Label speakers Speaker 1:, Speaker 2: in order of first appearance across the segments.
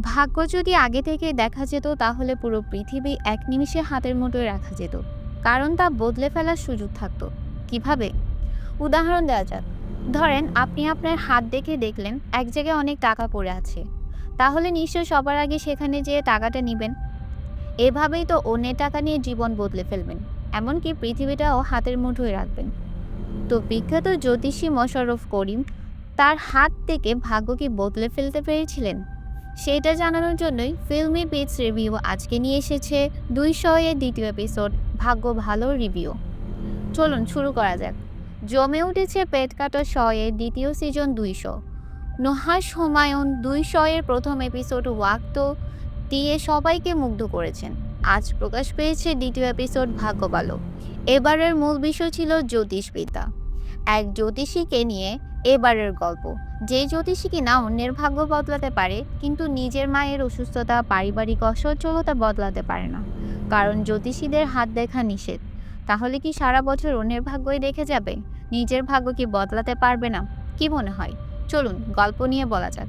Speaker 1: ভাগ্য যদি আগে থেকে দেখা যেত, তাহলে পুরো পৃথিবী এক নিমিষে হাতের মুঠোয় রাখা যেত। কারণ তা বদলে ফেলার সুযোগ থাকতো। কীভাবে? উদাহরণ দেওয়া যাক। ধরেন, আপনি আপনার হাত দেখে দেখলেন, এক জায়গায় অনেক টাকা পড়ে আছে। তাহলে নিশ্চয় সবার আগে সেখানে যেয়ে টাকাটা নেবেন। এভাবেই তো অন্যের টাকা নিয়ে জীবন বদলে ফেলবেন। এমনকি পৃথিবীটাও হাতের মুঠোয় রাখবেন। তো বিখ্যাত জ্যোতিষী মোশাররফ করিম, তার হাত থেকে ভাগ্য কি বদলে ফেলতে পেরেছিলেন? সেটা জানানোর জন্যই ফিল্মি পিটস রিভিউ আজকে নিয়ে এসেছে দুইশো এর দ্বিতীয় এপিসোড ভাগ্য ভালো রিভিউ চলুন শুরু করা যাক। জমে উঠেছে পেট কাটা শয়ের দ্বিতীয় সিজন দুইশো। নহাস হুমায়ুন দুইশো এর প্রথম এপিসোড ওয়াক্ত দিয়ে সবাইকে মুগ্ধ করেছেন। আজ প্রকাশ পেয়েছে দ্বিতীয় এপিসোড ভাগ্য ভালো। এবারের মূল বিষয় ছিল জ্যোতিষবিদ্যা। এক জ্যোতিষীকে নিয়ে এবারের গল্প। যে জ্যোতিষী কিনা অন্যের ভাগ্য বদলাতে পারে, কিন্তু নিজের মায়ের অসুস্থতা, পারিবারিক অসচ্ছলতা বদলাতে পারে না। কারণ জ্যোতিষীদের হাত দেখা নিষেধ। তাহলে কি সারা বছর অন্যের ভাগ্যই দেখে যাবে? নিজের ভাগ্য কি বদলাতে পারবে না? কি মনে হয়? চলুন, গল্প নিয়ে বলা যাক।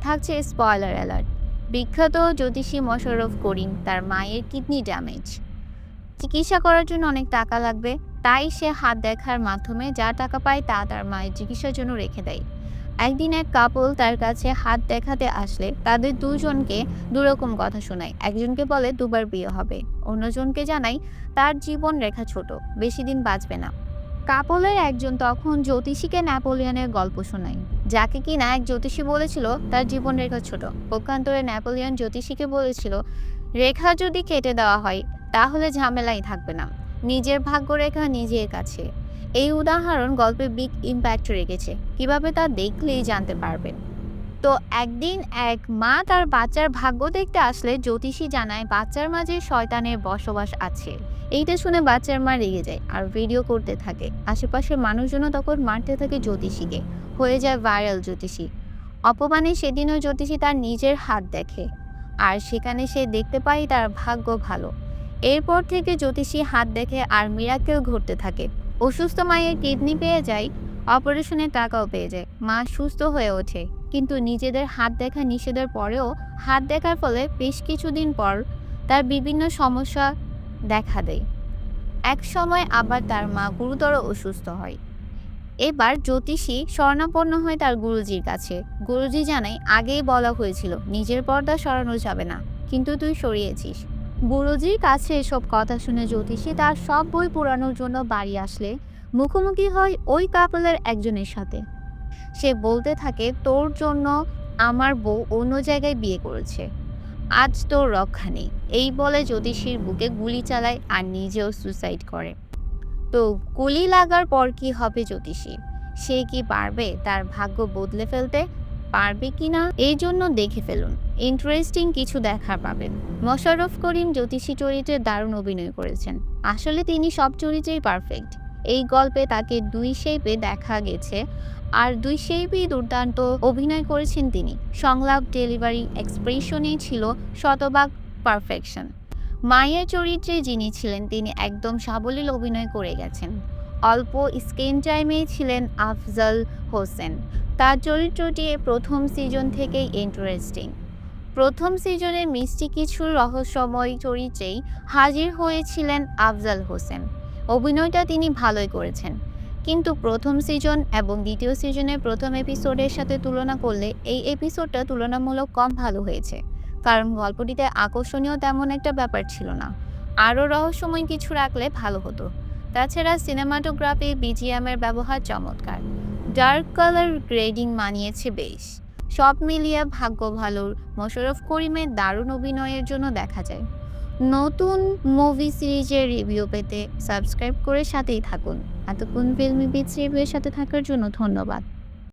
Speaker 1: থাকছে স্পয়লার অ্যালার্ট বিখ্যাত জ্যোতিষী মোশাররফ করিম তার মায়ের কিডনি ড্যামেজ চিকিৎসা করার জন্য অনেক টাকা লাগবে, তাই সে হাত দেখার মাধ্যমে যা টাকা পায় তা তার মায়ের চিকিৎসার জন্য রেখে দেয়। একদিন এক কাপল তার কাছে হাত দেখাতে আসলে তাদের দুজনকে দুরকম কথা শোনায়। একজনকে বলে দুবার বিয়ে হবে, অন্যজনকে জানায় তার জীবন রেখা ছোট, বেশি দিন বাঁচবে না। কাপলের একজন তখন জ্যোতিষীকে ন্যাপোলিয়নের গল্প শোনায়, যাকে কিনা এক জ্যোতিষী বলেছিল তার জীবন রেখা ছোট। পক্ষান্তরে ন্যাপোলিয়ন জ্যোতিষীকে বলেছিল, রেখা যদি কেটে দেওয়া হয়, তাহলে ঝামেলাই থাকবে না। নিজের ভাগ্যরেখা নিজের কাছে। এই উদাহরণ গল্পে বিগ ইম্প্যাক্ট রেখেছে। কীভাবে তা দেখলেই জানতে পারবেন। তো একদিন এক মা তার বাচ্চার ভাগ্য দেখতে আসলে জ্যোতিষী জানায় বাচ্চার মাঝে শয়তানের বসবাস আছে। এইটা শুনে বাচ্চার মা রেগে যায় আর ভিডিও করতে থাকে। আশেপাশের মানুষজনও তখন মারতে থাকে জ্যোতিষীকে। হয়ে যায় ভাইরাল জ্যোতিষী। অপমানে সেদিনও জ্যোতিষী তার নিজের হাত দেখে। আর সেখানে সে দেখতে পায় তার ভাগ্য ভালো। এরপর থেকে জ্যোতিষী হাত দেখে আর মিরাকেল ঘটতে থাকে। অসুস্থ মায়ের কিডনি পেয়ে যায় অপারেশনের টাকাও পেয়ে যায়। মা সুস্থ হয়ে ওঠে, কিন্তু নিজেদের হাত দেখা নিষেধের পরেও হাত দেখার ফলে বেশ কিছুদিন পর তার বিভিন্ন সমস্যা দেখা দেয়। এক সময় আবার তার মা গুরুতর অসুস্থ হয়। এবার জ্যোতিষী স্বর্ণাপন্ন হয় তার গুরুজির কাছে। গুরুজি জানায়, আগেই বলা হয়েছিল, নিজের পর্দা সরানো যাবে না, কিন্তু তুই সরিয়েছিস। গুরুজির কাছে এসব কথা শুনে জ্যোতিষী তার সব বই পুরানোর জন্য বাড়ি আসলে। মুখোমুখি হয় ওই কাপলের একজনের সাথে। সে বলতে থাকে, তোর জন্য আমার বউ অন্য জায়গায় বিয়ে করেছে। আজ তোর রক্ষা নেই। এই বলে জ্যোতিষীর বুকে গুলি চালায় আর নিজেও সুসাইড করে। তো গুলি লাগার পর কি হবে জ্যোতিষী? সে কি পারবে তার ভাগ্য বদলে ফেলতে? পারবে কি না, এই জন্য দেখে ফেলুন। ইন্টারেস্টিং কিছু দেখার পাবেন। মোশাররফ করিম জ্যোতিষী চরিত্রে দারুণ অভিনয় করেছেন। আসলে তিনি সব চরিত্রেই পারফেক্ট এই গল্পে তাকে দুই শেপে দেখা গেছে, আর দুই শেপেই দুর্দান্ত অভিনয় করেছেন তিনি। সংলাপ ডেলিভারি এক্সপ্রেশনেই ছিল শতভাগ পারফেকশন মায়ের চরিত্রে যিনি ছিলেন, তিনি একদম সাবলীল অভিনয় করে গেছেন। অল্প স্ক্রিন টাইমেই ছিলেন আফজল হোসেন। তার চরিত্রটি প্রথম সিজন থেকেই ইন্টারেস্টিং প্রথম সিজনের মিষ্টি কিছু রহস্যময় চরিত্রেই হাজির হয়েছিলেন আফজাল হোসেন। অভিনয়টা তিনি ভালোই করেছেন। কিন্তু প্রথম সিজন এবং দ্বিতীয় সিজনের প্রথম এপিসোডের সাথে তুলনা করলে এই এপিসোডটা তুলনামূলক কম ভালো হয়েছে। কারণ গল্পটিতে আকর্ষণীয় তেমন একটা ব্যাপার ছিল না। আরও রহস্যময় কিছু রাখলে ভালো হতো। তাছাড়া সিনেমাটোগ্রাফি বিজিএমের ব্যবহার চমৎকার। ডার্ক কালার গ্রেডিং মানিয়েছে বেশ। সব মিলিয়ে ভাগ্য ভালোর মোশারফ করিমের দারুণ অভিনয়ের জন্য দেখা যায়। নতুন মুভি সিরিজের রিভিউ পেতে সাবস্ক্রাইব করে সাথেই থাকুন। এতক্ষণ ফিল্মি বিচ রিভিউয়ের সাথে থাকার জন্য ধন্যবাদ।